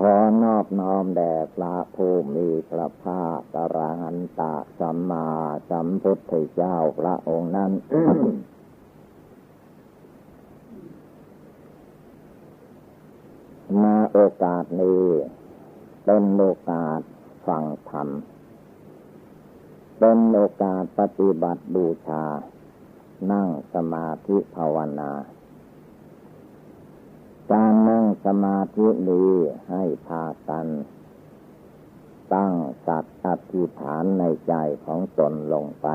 ขอนอบน้อมแด่พระผู้มีพระภาคอรหันตสัมมาสัมพุทธเจ้าพระองค์นั้น มาโอกาสนี้เป็นโอกาสฟังธรรม เป็นโอกาสปฏิบัติบูชา นั่งสมาธิภาวนา สมาธินี้ให้พากัน ตั้งสัตว์อธิฐานในใจของตนลงไป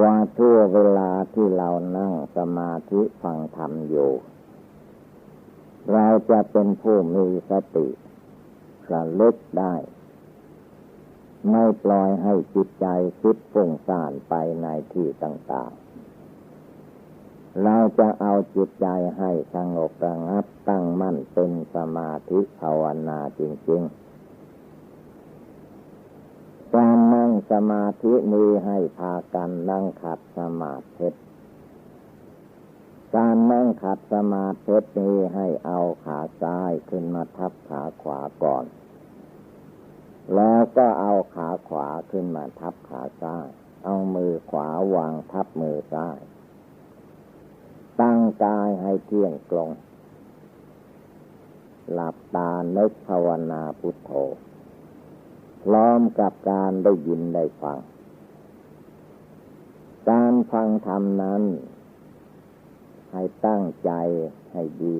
ว่าทั่วเวลาที่เรานั่งสมาธิฟังธรรมอยู่ เราจะเป็นผู้มีสติระลึกได้ ไม่ปล่อยให้จิตใจคิดฟุ้งซ่านไปในที่ต่างๆ เราจะเอาจิตใจให้สงบระงับตั้งมั่นเป็นสมาธิภาวนาจริงๆ การนั่งสมาธินี้ให้พากันนั่งขัดสมาธิการนั่งขัดสมาธินี้ให้เอาขาซ้ายขึ้นมาทับขาขวาก่อน แล้วก็เอาขาขวาขึ้นมาทับขาซ้าย เอามือขวาวางทับมือซ้าย กายให้เที่ยงตรง หลับตานึกภาวนาพุทโธพร้อมกับการได้ยินได้ฟัง การฟังธรรมนั้น ให้ตั้งใจให้ดี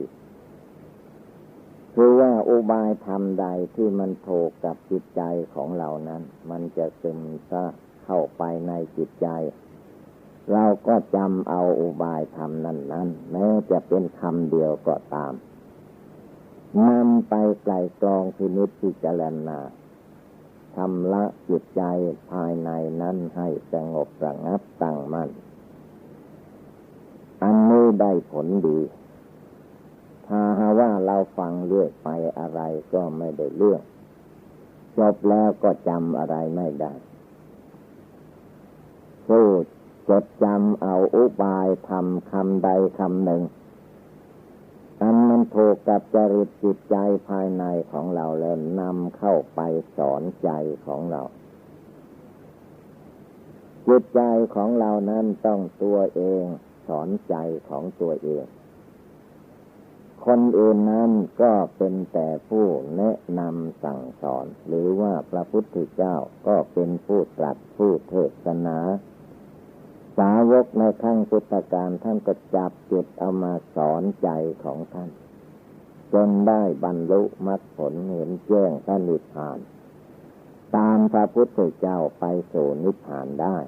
คือว่าอุบายธรรมใดที่มันโถกกับจิตใจของเรานั้น มันจะซึมซะเข้าไปในจิตใจ เราก็จำเอาอุบายธรรมนั้นนั้นแม้จะเป็นคำเดียวก็ตามนำไปไกลกรองพินิจพิจารณาทำละจิตใจภายในนั้นให้สงบระงับตั้งมัน่น อันนี้ได้ผลดี ถ้าหาว่าเราฟังเรื่อยไปอะไรก็ไม่ได้เรื่อง จบแล้วก็จำอะไรไม่ได้พูด จดจำเอาอุบายทำคำใดคำหนึ่งอันมันถูกกับจริตจิตใจภายในของเราแล้วนำเข้าไปสอนใจของเรา จิตใจของเรานั้นต้องตัวเองสอนใจของตัวเอง คนอื่นนั้นก็เป็นแต่ผู้แนะนำสั่งสอน หรือว่าพระพุทธเจ้าก็เป็นผู้ตรัสผู้เทศนา สาวกในขั้งพุทธการท่านก็จับจุดเอามาสอนใจของท่าน จนได้บรรลุมรรคผลเห็นแจ้งท่านนิพพาน ตามพระพุทธเจ้าไปสู่นิพพานได้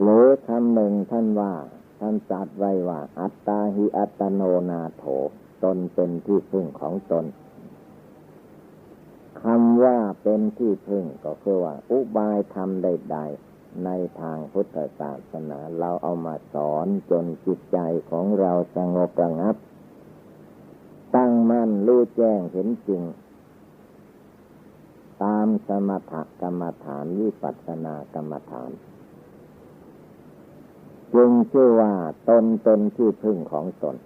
หรือคำหนึ่งท่านว่า ท่านจัดไว้ว่า อัตตาหิอัตโนนาโถตนเป็นที่พึ่งของตน คำว่าเป็นที่พึ่งก็คือว่า อุบายธรรมใด ๆ ในทางพุทธศาสนาเราเอามาสอนจนจิตใจของเราสงบระงับ ตั้งมั่นรู้แจ้งเห็นจริง ตามสมถกรรมฐานวิปัสสนากรรมฐานจึงชื่อว่าตนเป็นที่พึ่งของตน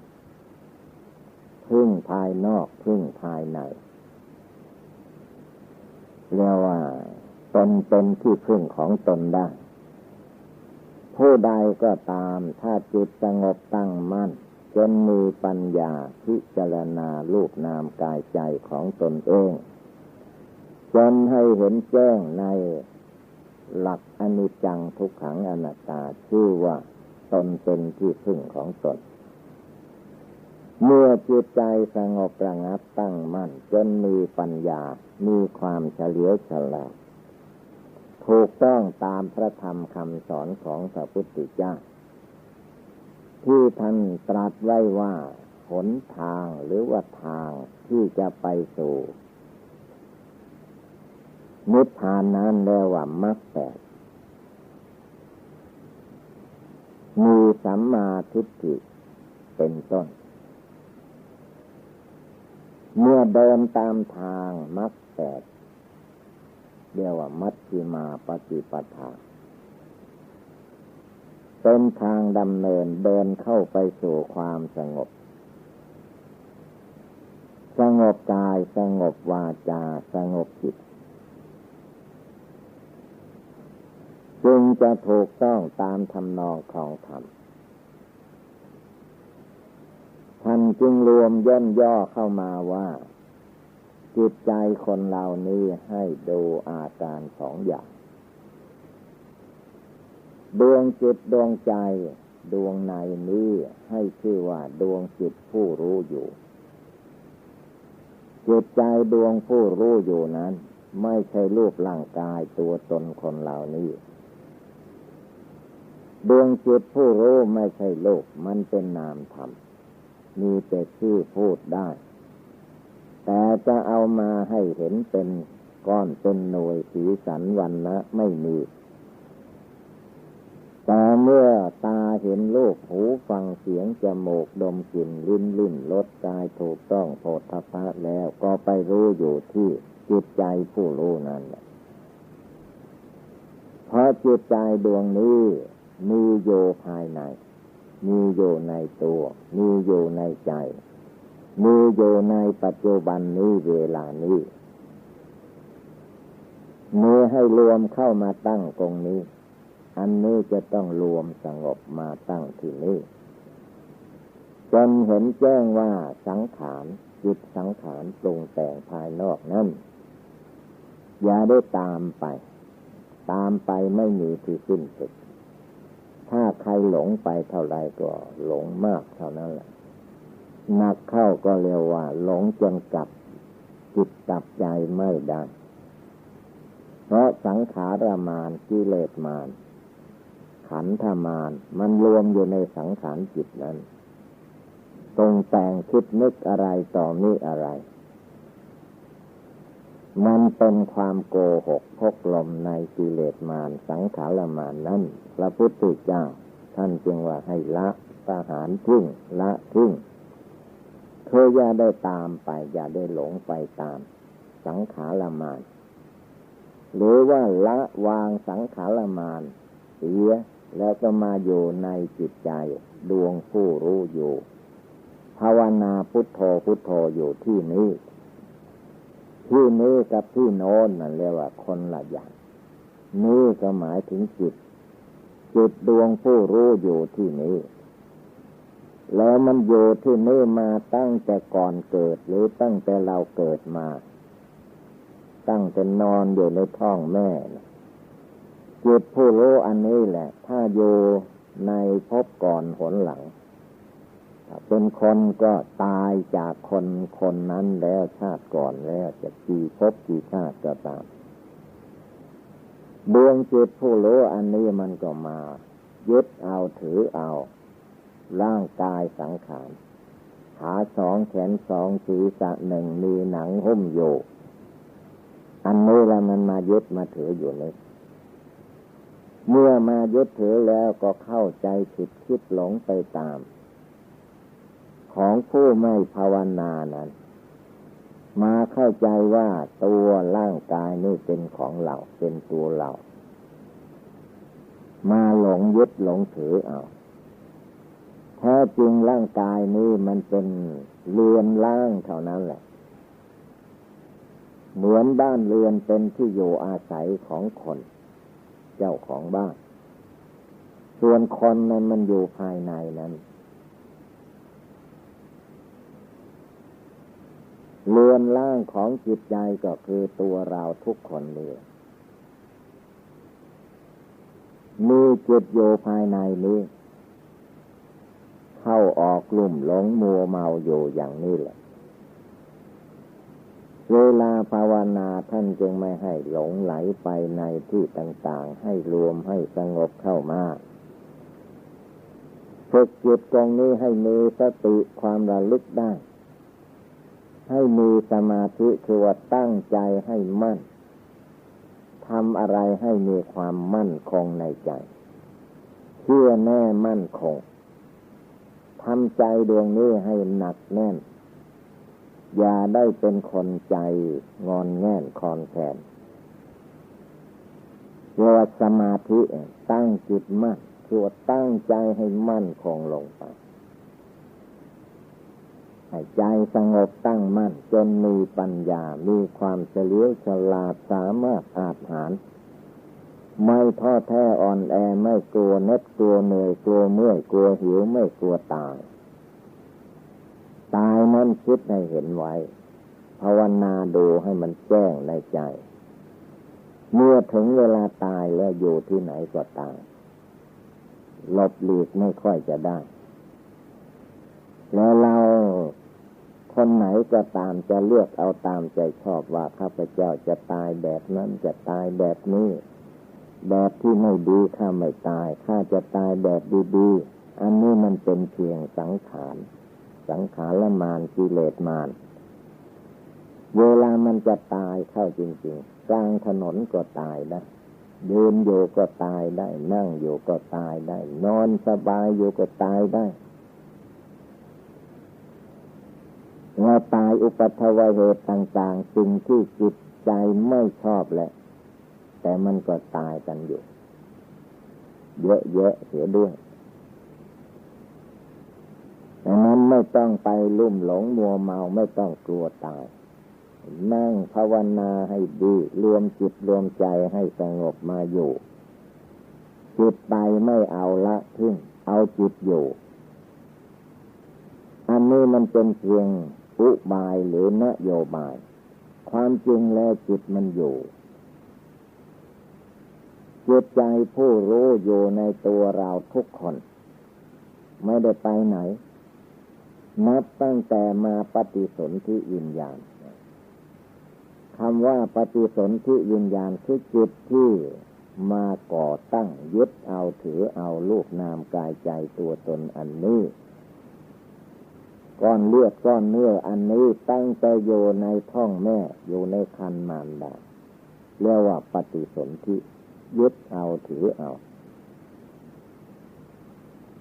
พึ่งภายนอกพึ่งภายใน เรียกว่าตนเป็นที่พึ่งของตนได้ ผู้ใดก็ตามถ้าจิตสงบตั้งมั่นจนมีปัญญาพิจารณาลูกนามกายใจของตนเองจนให้เห็นแจ้งในหลักอนิจจังทุกขังอนัตตาชื่อว่าตนเป็นที่พึ่งของตน เมื่อจิตใจสงบระงับตั้งมั่น จนมีปัญญา มีความเฉลียวฉลาดถูกต้องตามพระธรรมคำสอนของพระพุทธเจ้าที่ท่านตรัสไว้ว่าหนทางหรือว่าทางที่จะไปสู่นิพพานนั้นเรียกว่ามรรคแปดมีสัมมาทิฏฐิเป็นต้น เมื่อเดินตามทางมรรคแปดเรียกว่ามัชฌิมาปฏิปทาเป็นทางดำเนินเดินเข้าไปสู่ความสงบ สงบกายสงบวาจาสงบจิต จึงจะถูกต้องตามทำนองของธรรม ท่านจึงรวมย่นย่อเข้ามาว่า จิตใจคนเหล่านี้ให้ดูอาการสองอย่าง ดวงจิตดวงใจ ดวงในนี้ให้ชื่อว่าดวงจิตผู้รู้อยู่ จิตใจดวงผู้รู้อยู่นั้น ไม่ใช่รูปร่างกายตัวตนคนเหล่านี้ดวงจิตผู้รู้ไม่ใช่โลก มันเป็นนามธรรม มีแต่ชื่อพูดได้ แต่จะเอามาให้เห็นเป็นก้อนเป็นหน่วยสีสันวันนะไม่มีแต่เมื่อตาเห็นโลกหูฟังเสียงจมูกดมกลิ่นลิ้นลิ้นรสกายถูกต้องโพธพะแล้วก็ไปรู้อยู่ที่จิตใจผู้รู้นั่นแหละเพราะจิตใจดวงนี้มีโยภายใน มีอยู่ในตัว มีอยู่ในใจ มีอยู่ในปัจจุบันนี้เวลานี้มือให้รวมเข้ามาตั้งตรงนี้ อันนี้จะต้องรวมสงบมาตั้งที่นี้จนเห็นแจ้งว่าสังขารจิตสังขารปรุงแต่งภายนอกนั้นอย่าได้ตามไป ตามไปไม่มีที่สิ้นสุด ถ้าใครหลงไปเท่าไรก็หลงมากเท่านั้นแหละนักเข้าก็เรียกว่า หลงจนกลับ จิตกลับใจไม่ได้ เพราะสังขารมานกิเลสมาน ขันธมาน มันรวมอยู่ในสังขารจิตนั้นตรงแต่งคิดนึกอะไรต่อนี้อะไร มันเป็นความโกหกพกลมในกิเลสมานสังขารมานนั้นพระพุทธเจ้า ท่านจึงว่าให้ละทหารทิ้งละทิ้งเธออย่าได้ตามไป อย่าได้หลงไปตาม สังขารมานหรือว่าละวางสังขารมานเสียแล้วก็มาอยู่ในจิตใจดวงผู้รู้อยู่ ภาวนาพุทโธพุทโธอยู่ที่นี้ ที่นี้กับที่โน้นนั่นเรียกว่าคนละอย่างนี่ก็หมายถึงจิต จิตดวงผู้รู้อยู่ที่นี้แล้วมันอยู่ที่นี่มาตั้งแต่ก่อนเกิดหรือตั้งแต่เราเกิดมา ตั้งแต่นอนอยู่ในท้องแม่จิตผู้รู้อันนี้แหละ ถ้าอยู่ในภพก่อนหนหลัง เป็นคนก็ตายจากคนคนนั้นแล้วชาติก่อนแล้วจะกี่ภพกี่ชาติก็ตามดวงจิตผู้รู้อันนี้มันก็มา ยึดเอาถือเอา ร่างกายสังขารขาสองแขนสองศีรษะหนึ่งมีหนังหุ้มอยู่อันนี้แล้วมันมายึดมาถืออยู่ในเมื่อมายึดถือแล้วก็เข้าใจผิดคิดหลงไปตาม ของผู้ไม่ภาวนานั้น มาเข้าใจว่าตัวร่างกายนี่เป็นของเราเป็นตัวเรา มาหลงยึดหลงถือเอาแท้จริงร่างกายนี้มันเป็นเรือนร่างเท่านั้นแหละ เหมือนบ้านเรือนเป็นที่อยู่อาศัยของคน เจ้าของบ้าน ส่วนคนนั้นมันอยู่ภายในนั้น เรือนร่างของจิตใจก็คือตัวเราทุกคนเลยมีจิตอยู่ภายในนี้ เข้าออกกลุ่มหลงมัวเมาอยู่อย่างนี้แหละ เวลาภาวนาท่านจึงไม่ให้หลงไหลไปในที่ต่างๆ ให้รวมให้สงบเข้ามาฝึกจิตตรงนี้ให้มีสติความระลึกได้ ให้มีสมาธิคือว่าตั้งใจให้มั่นทำอะไรให้มีความมั่นคงในใจ เชื่อแน่มั่นคงทำใจดวงนี้ให้หนักแน่น อย่าได้เป็นคนใจงอนแง่นคอนแขนเรียกว่าสมาธิตั้งจิตมั่นคือตั้งใจให้มั่นคงลงไป ให้ใจสงบตั้งมั่นจนมีปัญญา มีความเฉลียวฉลาดสามารถอาจหาร ไม่ท้อแท้อ่อนแอไม่กลัวเน็ดกลัวเหนื่อยกลัวเมื่อยกลัวหิวไม่กลัวตาย ตายนั้นคิดให้เห็นไว้ ภาวนาดูให้มันแจ้งในใจ เมื่อถึงเวลาตายแล้วอยู่ที่ไหนก็ตายหลบหลีกไม่ค่อยจะได้ แล้วเรา คนไหนก็ตามจะเลือกเอาตามใจชอบว่าข้าพเจ้าจะตายแบบนั้นจะตายแบบนี้ แบบที่ไม่ดีข้าไม่ตายข้าจะตายแบบดีๆอันนี้มันเป็นเพียงสังขารสังขารละมานกิเลสมาน เวลามันจะตายเข้าจริงๆกลางถนนก็ตายได้ยืนอยู่ก็ตายได้ นั่งอยู่ก็ตายได้ นอนสบายอยู่ก็ตายได้ เราตายอุปัทวเหตุต่างๆ สิ่งที่จิตใจไม่ชอบแหละ แต่มันก็ตายกันอยู่ เยอะๆเสียด้วยดังนั้นไม่ต้องไปลุ่มหลงมัวเมาไม่ต้องกลัวตาย นั่งภาวนาให้ดี รวมจิตรวมใจให้สงบมาอยู่ จิตไปไม่เอาละทิ้งเอาจิตอยู่ อันนี้มันเป็นเพียง อุบายหรือนโยบาย ความจริงแล้วจิตมันอยู่จิตใจผู้รู้อยู่ในตัวเราทุกคน ไม่ได้ไปไหน นับตั้งแต่มาปฏิสนธิวิญญาณคำว่าปฏิสนธิวิญญาณคือจิตที่มาก่อตั้งยึดเอาถือเอาลูกนามกายใจตัวตนอันนี้ ก้อนเลือดก้อนเนื้ออันนี้ตั้งแต่อยู่ในท้องแม่อยู่ในคันมารดาเรียกว่าปฏิสนธิยึดเอาถือเอา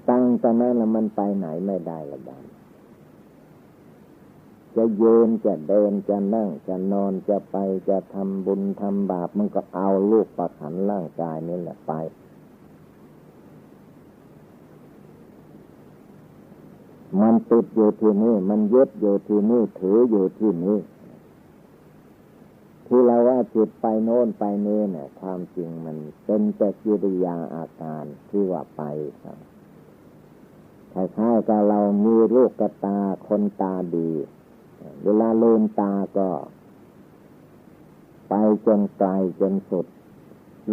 ตั้งแต่นั้นละมันไปไหนไม่ได้ละบานจะเยืนจะเดินจะนั่งจะนอนจะไปจะทำบุญทำบาปมันก็เอาลูกประขันร่างกายนี่แหละไป มันติดอยู่ที่นี่ มันยึดอยู่ที่นี่ถืออยู่ที่นี่ ที่เราว่าจิตไปโน่นไปนี่เนี่ย ความจริงมันเป็นแต่กิริยาอาการที่ว่าไปครับคล้ายๆกับเรามีลูกกตาคนตาดี เวลาลืมตาก็ ไปจนไกลจนสุด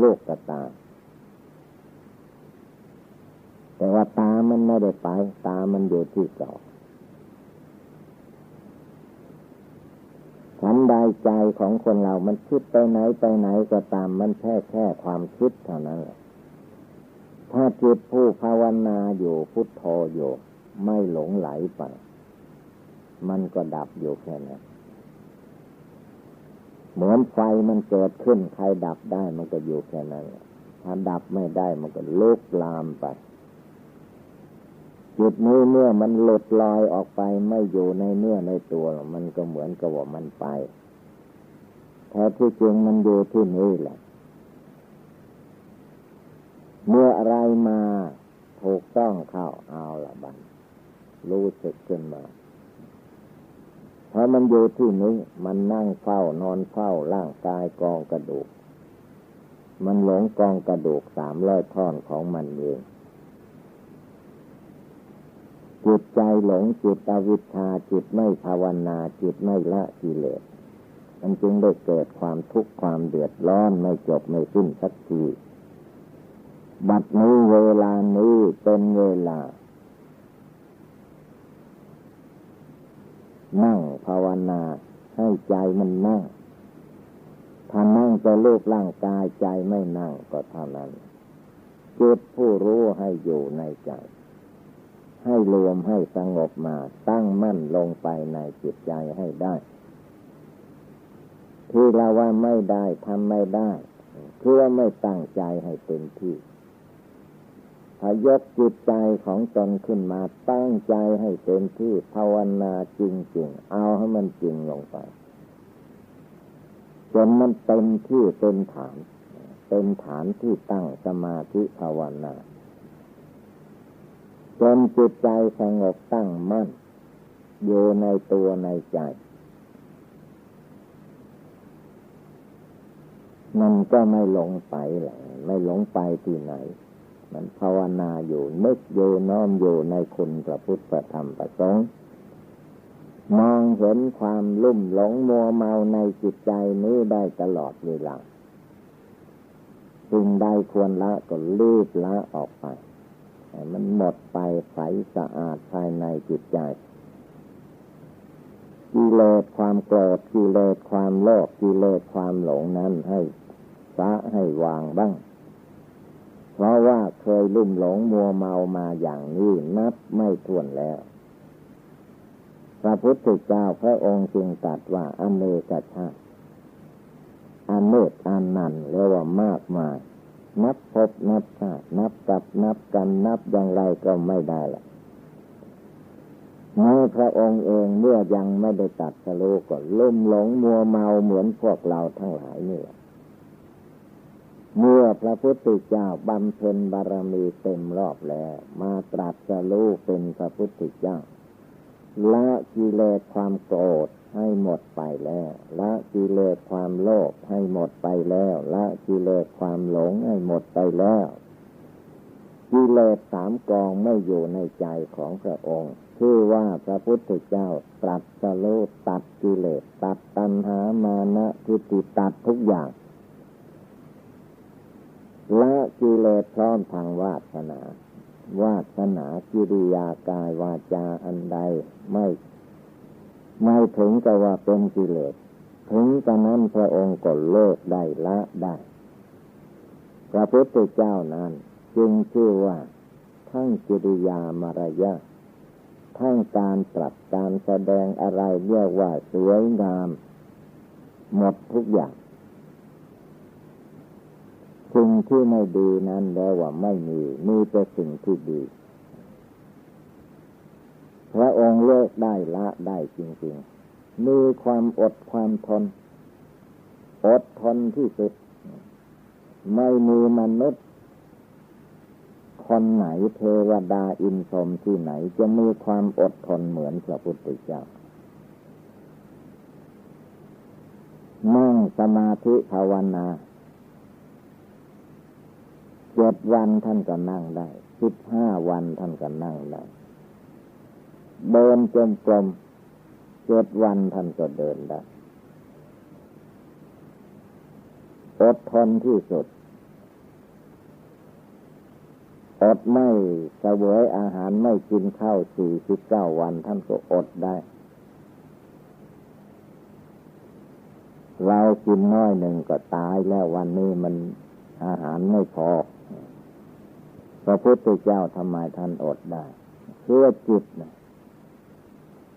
ลูกกตา แต่ว่าตามันไม่ได้ไป ตามันอยู่ที่เก่าฉันใดใจของคนเรา มันคิดไปไหนไปไหนก็ตาม มันแค่แค่ความคิดเท่านั้นแหละ ถ้าจิตผู้ภาวนาอยู่พุทโธอยู่ ไม่หลงไหลไป มันก็ดับอยู่แค่นั้นเหมือนไฟมันเกิดขึ้น ใครดับได้มันก็อยู่แค่นั้นถ้าดับไม่ได้มันก็ลุกลามไป จิตนี้เมื่อมันหลุดลอยออกไปไม่อยู่ในเนื้อในตัว มันก็เหมือนกับว่ามันไปแท้ที่จริงมันอยู่ที่นี่แหละ เมื่ออะไรมาถูกต้องเข้าเอาละบันรู้สึกขึ้นมา เพราะมันอยู่ที่นี้ มันนั่งเฝ้านอนเฝ้าร่างกายกองกระดูก มันหลงกองกระดูกสามร้อยท่อนของมันเอง จิตใจหลงจิตอวิชชาจิตไม่ภาวนาจิตไม่ละกิเลสมันจึงได้เกิดความทุกข์ความเดือดร้อนไม่จบไม่สิ้นสักที บัดนี้เวลานี้เป็นเวลา นั่งภาวนาให้ใจมันนั่งถ้านั่งจะลูกร่างกายใจไม่นั่งก็เท่านั้นจิตผู้รู้ให้อยู่ในใจ ให้รวมให้สงบมา ตั้งมั่นลงไปในจิตใจให้ได้ ที่เราว่าไม่ได้ทำไม่ได้คือว่าไม่ตั้งใจให้เต็มที่ถ้ายกจิตใจของตนขึ้นมาตั้งใจให้เต็มที่ภาวนาจริงๆ เอาให้มันจริงลงไป จนมันเต็มที่เป็นฐาน เป็นฐานที่ตั้งสมาธิภาวนา จนจิตใจสงบตั้งมั่น อยู่ในตัวในใจ มันก็ไม่หลงไปแหละไม่หลงไปที่ไหน มันภาวนาอยู่นึกอยู่น้อมอยู่ในคุณพระพุทธธรรมประสงค์มองเห็นความลุ่มหลงมัวเมาในจิตใจนี้ได้ตลอดเวลาสิ่งใดควรละก็รีบละออกไป มันหมดไปใสสะอาดภายในจิตใจกิเลสความโกรธกิเลสความโลภกิเลสความหลงนั้นให้สะให้วางบ้าง เพราะว่าเคยลุ่มหลงมัวเมามาอย่างนี้นับไม่ถ้วนแล้ว พระพุทธเจ้าพระองค์จึงตรัสว่าอเนกชาติอเนกอันนันเรียกว่ามากมาย นับพบนับชาตินับกับนับกันนับอย่างไรก็ไม่ได้ละในพระองค์เองเมื่อยังไม่ได้ตัดสโลก็ลุ่มหลงมัวเมาเหมือนพวกเราทั้งหลายนี่แหละเมื่อพระพุทธเจ้าบำเพ็ญบารมีเต็มรอบแล้ว มาตรัสรู้เป็นพระพุทธเจ้าละกิเลสความโกรธ ให้หมดไปแล้ว ละกิเลสความโลภให้หมดไปแล้ว ละกิเลสความหลงให้หมดไปแล้วกิเลสสามกองไม่อยู่ในใจของพระองค์ชื่อว่าพระพุทธเจ้าตรัสรู้ตัดกิเลสตัดตัณหามานะทิฏฐิตัดทุกอย่างละกิเลสพร้อมทางวาสนาวาสนากิริยากายวาจาอันใด ไม่ ไม่ถึงกับว่าเป็นกิเลส ถึงตอนนั้นพระองค์ก็เลิกได้ละได้ พระพุทธเจ้านั้น จึงชื่อว่า ทั้งกิริยามารยาทั้งการตรัสการแสดงอะไรเรียกว่าสวยงาม หมดทุกอย่างสิ่งที่ไม่ดีนั้นแล้วว่าไม่มี มีแต่สิ่งที่ดี พระองค์เลิกได้ละได้จริงๆ มีความอดความทน อดทนที่สุด ไม่มีมนุษย์ คนไหนเทวดาอินทรมที่ไหน จะมีความอดทนเหมือนพระพุทธเจ้านั่งสมาธิภาวนาเจ็ดวันท่านก็นั่งได้สิบห้าวันท่านก็นั่งได้ เดินจมกลมเจ็ดวันท่านก็เดินได้อดทนที่สุด อดไม่เสวยอาหารไม่กินข้าวสี่สิบเก้าวันท่านก็อดได้ เรากินน้อยหนึ่งก็ตายแล้ววันนี้มันอาหารไม่พอ พระพุทธเจ้าทำไมท่านอดได้ เพื่อจิตนะ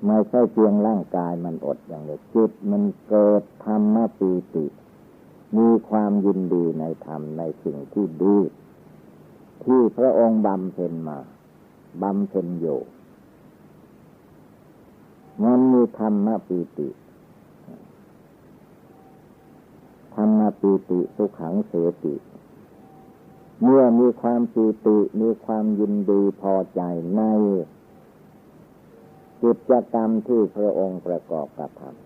ไม่ใช่เพียงร่างกายมันอดอย่างเดียวจิตมันเกิดธรรมปีติ มีความยินดีในธรรมในสิ่งที่ดี ที่พระองค์บำเพ็ญมาบำเพ็ญอยู่มันมีธรรมปีติธรรมปีติสุขังเสติ เมื่อมีความปีติมีความยินดีพอใจใน กิจกรรมที่พระองค์ประกอบกระทำ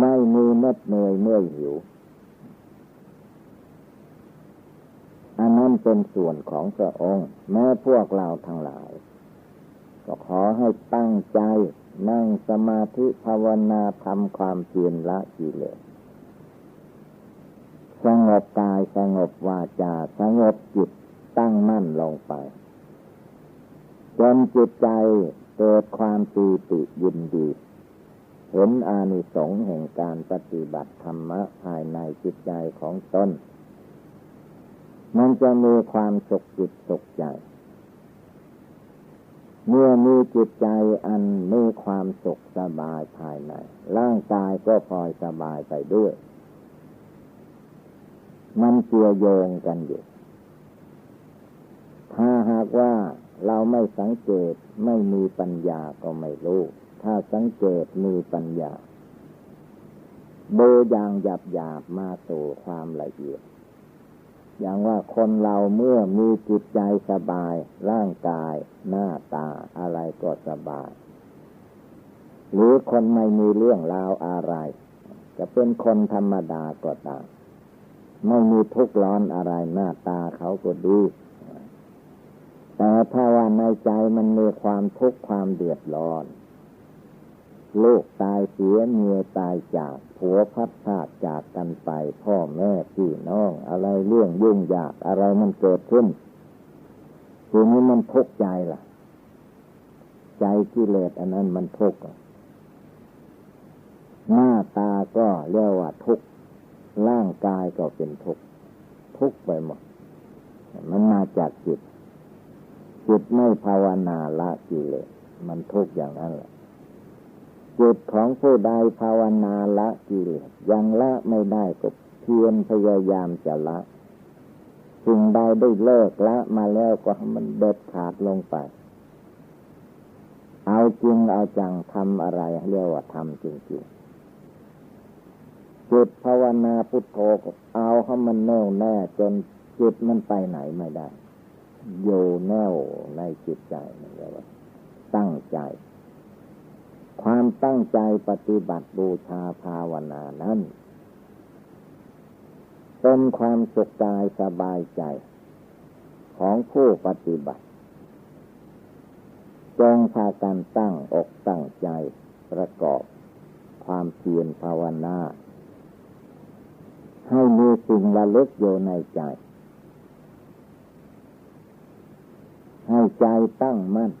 ไม่มีเม็ดเหนื่อยเมื่อยหิว อันนั้นเป็นส่วนของพระองค์ แม้พวกเราทั้งหลาย ก็ขอให้ตั้งใจนั่งสมาธิภาวนาทำความเพียรละกิเลสสงบกายสงบวาจา สงบจิตตั้งมั่นลงไป จนจิตใจเกิดความปีติยินดี เห็นอานิสงส์แห่งการปฏิบัติธรรมะภายในจิตใจของตนมันจะมีความสุขจิตสุขใจ เมื่อมีจิตใจอันมีความสุขสบายภายใน ร่างกายก็พลอยสบายไปด้วย มันเกี่ยวโยงกันอยู่ ถ้าหากว่า เราไม่สังเกตไม่มีปัญญาก็ไม่รู้ ถ้าสังเกตมีปัญญาดูอย่างหยาบหยาบมาสู่ความละเอียด อย่างว่าคนเราเมื่อมีจิตใจสบาย ร่างกาย หน้าตาอะไรก็สบาย หรือคนไม่มีเรื่องราวอะไร จะเป็นคนธรรมดาก็ตามไม่มีทุกข์ร้อนอะไรหน้าตาเขาก็ดี แต่ถ้าว่าในใจมันมีความทุกข์ความเดือดร้อนลูกตายเสียเมียตายจากผัวพัดพาดจากกันไป พ่อแม่พี่น้องอะไรเรื่องยุ่งยากอะไรมันเกิดขึ้นทีนี้มันทุกข์ใจล่ะ ใจกิเลสอันนั้นมันทุกข์หน้าตาก็เรียกว่าทุกข์ร่างกายก็เป็นทุกข์ทุกข์ไปหมดมันมาจากจิต จิตไม่ภาวนาละกิเลสมันทุกอย่างนั้นแหละจิตของผู้ใดภาวนาละกิเลสยังละไม่ได้ก็เพียรพยายามจะละสิ่งใดได้เลิกละมาแล้วก็มันเด็ดขาดลงไป เอาจริงเอาจังทำอะไรเรียกว่าทำจริงๆจิตภาวนาพุทโธก็เอาให้มันแน่วแน่จนจิตมันไปไหนไม่ได้ อยู่แน่วในจิตใจนี่เรียกว่าตั้งใจ ความตั้งใจปฏิบัติบูชาภาวนานั้น เป็นความสุขกายสบายใจของผู้ปฏิบัติจงพากันตั้งอกตั้งใจประกอบความเพียรภาวนา ให้มีสิ่งระลึกอยู่ในใจ ให้ใจตั้งมั่น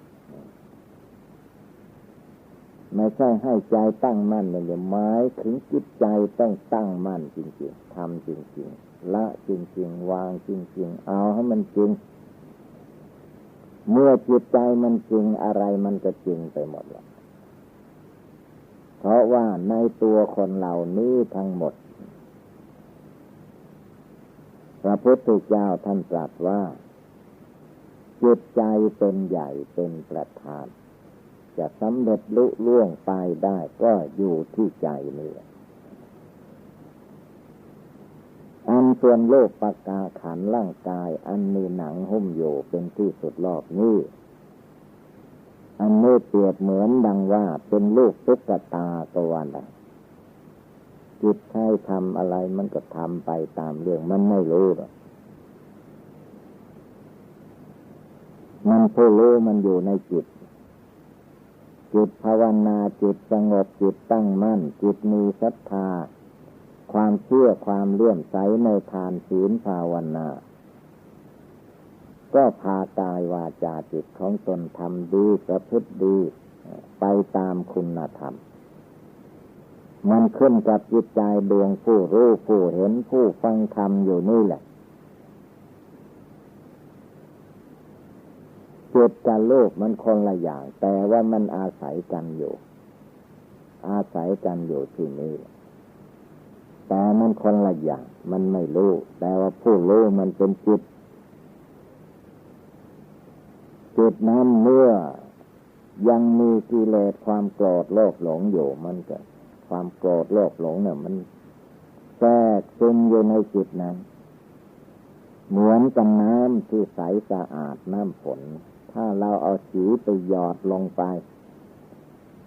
ไม่ใช่ให้ใจตั้งมั่นอย่างหมายถึงจิตใจต้องตั้งมั่นจริงๆทำจริงๆละจริงๆ วางจริงๆ เอาให้มันจริง เมื่อจิตใจมันจริงอะไรมันก็จริงไปหมดแล้วเพราะว่าในตัวคนเหล่านี้ทั้งหมด พระพุทธเจ้าท่านตรัสว่า จิตใจเป็นใหญ่เป็นประธาน จะสำเร็จลุล่วงไปได้ก็อยู่ที่ใจนี่อันส่วนโลกปากาขันร่างกาย อันมีหนังหุ้มอยู่เป็นที่สุดรอบนี้อันนี้เปรียบเหมือนดังว่าเป็นลูกตุ๊กตาตัวนั้นจิตให้ทำอะไรมันก็ทำไปตามเรื่องมันไม่รู้หรอก มันผู้รู้มันอยู่ในจิต จิตภาวนาจิตสงบจิตตั้งมั่น จิตมีศรัทธา ความเชื่อความเลื่อมใสในทานศีลภาวนา ก็พากายวาจาจิตของตนทำดีประพฤติดี ไปตามคุณธรรม มันขึ้นกับจิตใจดวงผู้รู้ผู้เห็นผู้ฟังธรรมอยู่นี่แหละ จิตกับโลกมันคนละอย่าง แต่ว่ามันอาศัยกันอยู่ อาศัยกันอยู่ที่นี่แต่มันคนละอย่าง มันไม่รู้แต่ว่าผู้รู้มันเป็นจิตจิตนั้นเมื่อยังมีกิเลสความโกรธโลภหลงอยู่มันก็ความโกรธโลภหลงเนี่ยมันแทรกซึมอยู่ในจิตนั้น เหมือนกับน้ำที่ใสสะอาดน้ำฝน ถ้าเราเอาสีไปหยอดลงไป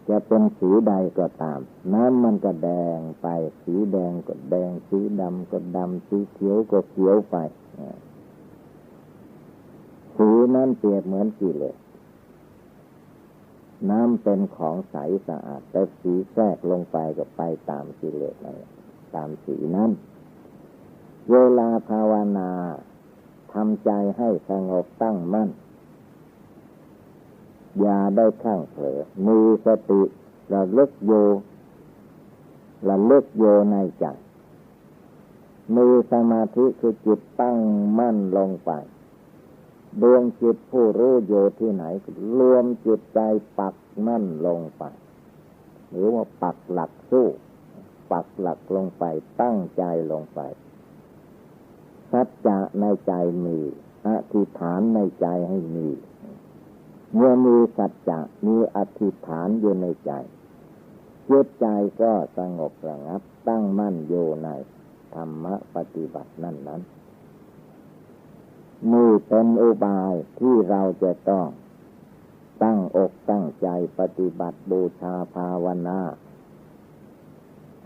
จะเป็นสีใดก็ตาม น้ำมันก็แดงไป สีแดงก็แดง สีดำก็ดำ สีเขียวก็เขียวไปสีนั้นเปรียบเหมือนกิเลสน้ำเป็นของใสสะอาด แต่สีแทรกลงไปก็ไปตามกิเลสนั่นตามสีนั้น เวลาภาวนาทำใจให้สงบตั้งมั่น อย่าได้ข้างเผลอมีสติระลึกโยระลึกโยในใจมีสมาธิคือจิตตั้งมั่นลงไปดวงจิตผู้รู้อยู่ที่ไหน รวมจิตใจปักมั่นลงไป หรือว่าปักหลักสู้ ปักหลักลงไปตั้งใจลงไปสัจจะในใจมีอธิษฐานในใจให้มี เมื่อมีสัจจะมีอธิษฐานอยู่ในใจจิตใจก็สงบระงับ ตั้งมั่นอยู่ในธรรมปฏิบัตินั่นนั้นนี่เป็นอุบายที่เราจะต้อง ตั้งอกตั้งใจปฏิบัติบูชาภาวนา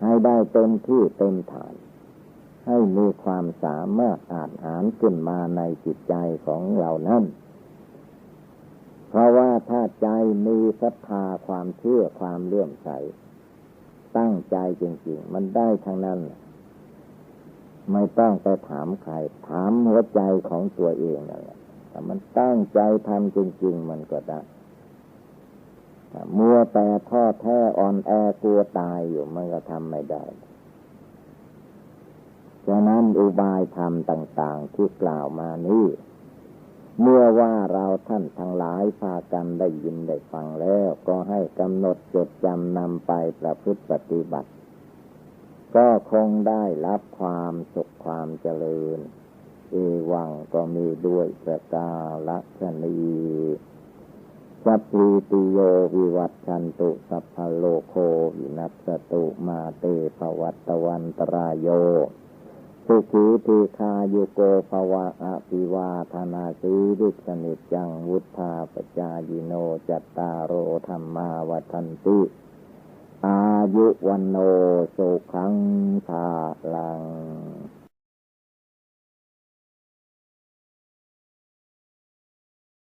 ให้ได้เต็มที่เต็มฐาน ให้มีความสามารถอาจหารขึ้นมาในจิตใจของเรานั้น เพราะว่าถ้าใจมีศรัทธาความเชื่อความเลื่อมใส ตั้งใจจริง ๆ มันได้ทั้งนั้น ไม่ต้องไปถามใคร ถามหัวใจของตัวเองนั่นแหละถ้ามันตั้งใจทำจริง ๆ มันก็ได้มัวแต่ท้อแท้อ่อนแอกลัวตายอยู่มันก็ทำไม่ได้ฉะนั้นอุบายธรรมต่าง ๆ ที่กล่าวมานี้ เมื่อว่าเราท่านทั้งหลายพากันได้ยินได้ฟังแล้ว ก็ให้กำหนดจดจำนำไปประพฤติปฏิบัติ ก็คงได้รับความสุขความเจริญ เอวังก็มีด้วยประกาลักณีสัพพิติโยวิวัตชันตุสัพพโลโควินัสตุมาเตภวัตวันตรายโย สุขีทีคายุโกภวะอภิวาธนาสีริสนิจังวุธาปจายโนจัตตารโอธรรมาวัันติ อายุวันโนสุขังภาลัง